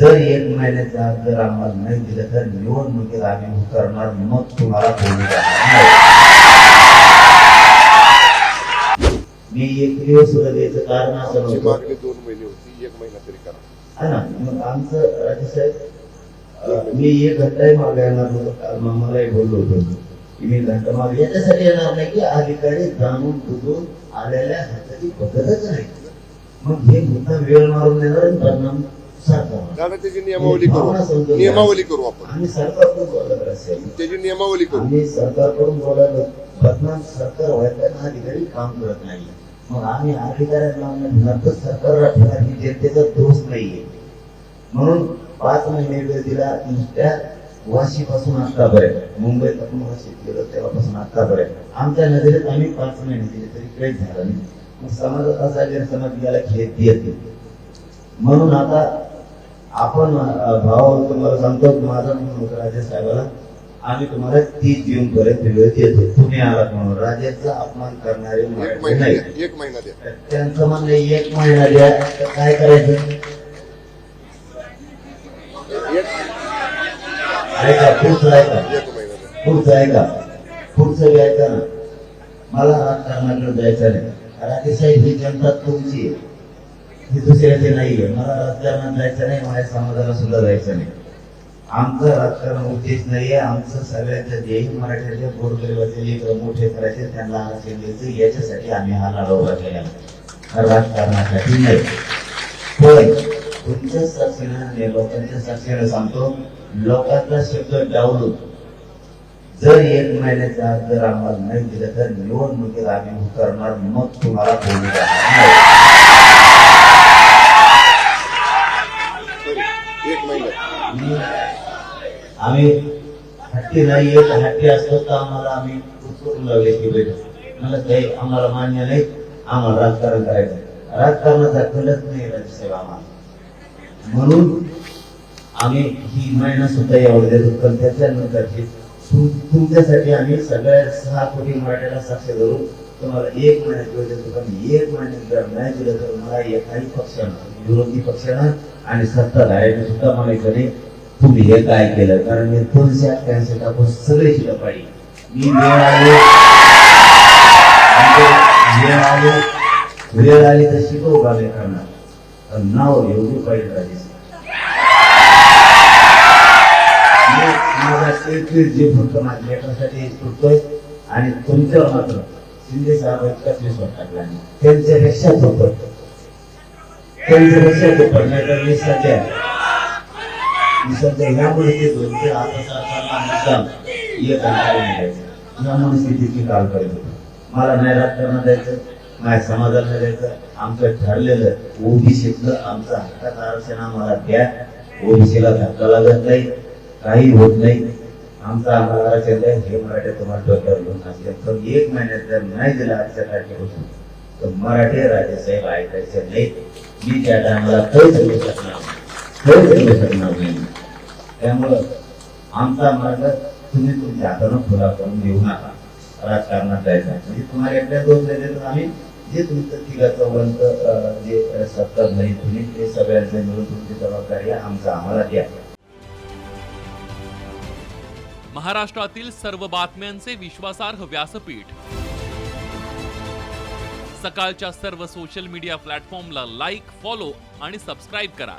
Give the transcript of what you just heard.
जर एक महिन्याच्या आत जर आम्हाला नाही दिलं तर निवडणुकीत आम्ही उतरणार मग तुम्हाला. मी एक दिवस सुद्धा द्यायचं कारण असं नव्हतं. दोन महिने होती एक महिना तरी करा. हा ना मग आमचं राजेसाहेब अं, मी एक घंटाही मागे येणार नव्हतो मलाही बोललो होतो. मी घंटा मागे याच्यासाठी येणार नाही की अधिकारी जाणून बुजून आलेल्या हाताची पद्धतच नाही. मग हे मुद्दा वेळ मारून देणार परिणाम दादा त्याची नियमावली करू नियमावली करू आपण. त्याची नियमावली करू. आम्ही सरकारकडून बोलायला बदनाम सरकार व्हायला अधिकारी काम करत नाही. मग आम्ही अधिकाऱ्यांना म्हणणार तर सरकार राखणार ही जनतेचा दोष नाहीये. म्हणून पाच महिने वेळ दिला नुसत्या वाशीपासून आतापर्यंत मुंबईत आपण वाशीत गेलो तेव्हापासून आतापर्यंत आमच्या नजरेत आम्ही पाच महिने दिले तरी काहीच झालं नाही. मग समाजात असा गैरसमज गेला खेळ येते म्हणून आता आपण भाऊ तुम्हाला सांगतो माझा म्हणून होतं राजे साहेबाला आम्ही तुम्हाला तीस जून पर्यंत वेळ देतो. तुम्ही आलात म्हणून. राजाचा अपमान करणारे नाही. एक महिना द्या. त्यांचं म्हणणं एक महिना द्या. काय करायचं? ऐका पुढचं ऐका. पुढचं ऐका. पुढचं ऐका ना. मला राजकारणाकडे जायचं नाही. राजेसाहेब ही जनता तुमची आहे. ही दुसऱ्याचे नाहीये मला राजकारणात जायचं नाही माझ्या समाजाला सुद्धा जायचं नाही. आमचं राजकारण उद्देश नाहीये आमचं सगळ्यांचं ध्येय मराठ्याच्या गोरगरिबाचे लेकर मोठे करायचे त्यांना आरक्षण द्यायचं. याच्यासाठी आम्ही हा लढा उभा केला राजकारणासाठी नाही. होय तुमच्या साक्षीनं लोकांच्या साक्षीनं सांगतो लोकांचा शब्द डावलून जर एक महिन्याचा जर आम्हाला नाही दिलं तर निवडणुकीत आम्ही उतरणार मग तुम्हाला बोलू देणार नाही तरी एक महिना मी- आम्ही हट्टी नाही येत हट्टी असतो तर आम्हाला आम्ही उचलून लागले की बैठक. मला काही आम्हाला मान्य नाही आम्हाला राजकारण करायचं राजकारणाचा कलच नाही राज्यसेवा आम्हाला. म्हणून आम्ही ही महिना सुद्धा एवढी देतो पण त्याच्यानंतर तुमच्यासाठी आम्ही सगळ्या सहा कोटी मराठ्याला साक्ष धरून तुम्हाला एक महिन्यात वेळ देतो पण एक महिन्यात जर नाही दिलं तर मला एकाही पक्षानं विरोधी पक्षानं आणि सत्ताधाऱ्याने सुद्धा म्हणायचं नाही. तुम्ही हे काय केलं? कारण मी तुलसी कॅन्सर टाकून सगळे शिला पाहिजे मी वेळ आलो. म्हणजे वेळ आलो. वेळ आली तर शिकवू का लेखांना करणार नाव एवढी पाहिजे राजेश माझा एकवीस जीव फक्त माझ्या लेखासाठी सुटतोय आणि तुमच्यावर मात्र शिंदे साहेब इतकाच विश्वास टाकला नाही त्यांच्यापेक्षा झोपत त्यांच्यापेक्षा झोपत नाही तर मी सध्या मी सध्या ते दोन ते आता एक स्थितीची काल करत होतो. मला नाही राजकारण द्यायचं नाही समाजाला द्यायचं. आमचं ठरलेलं ओबीसीतलं आमचं हक्कात आरक्षण आम्हाला द्या. ओबीसीला धक्का लागत नाही काही होत नाही. आमचा आम्हाला आरक्षण द्या. हे मराठी तुम्हाला डोक्यावर घेऊन असले पण एक महिन्यात जर नाही दिलं आजच्या तारखेपासून तर मराठी राजेसाहेब ऐकायचे नाही. मी त्या टायमाला काहीच बोलू शकणार काहीच शकणार नाही. त्यामुळं आमचा मार्ग तुम्ही तुमच्या हातानं खुला करून घेऊ नका. राजकारणात जायचा म्हणजे तुम्हाला एकट्या दोन देतो आम्ही जे तुमचं तिघाचं वंत जे सत्ता झाली तुम्ही ते सगळ्यांचे मिळून तुमची जबाबदारी आमचा आम्हाला द्या. महाराष्ट्रातील सर्व बातम्यांचे विश्वासार्ह व्यासपीठ. सकाळच्या सर्व सोशल मीडिया प्लॅटफॉर्मला लाईक फॉलो आणि सबस्क्राईब करा.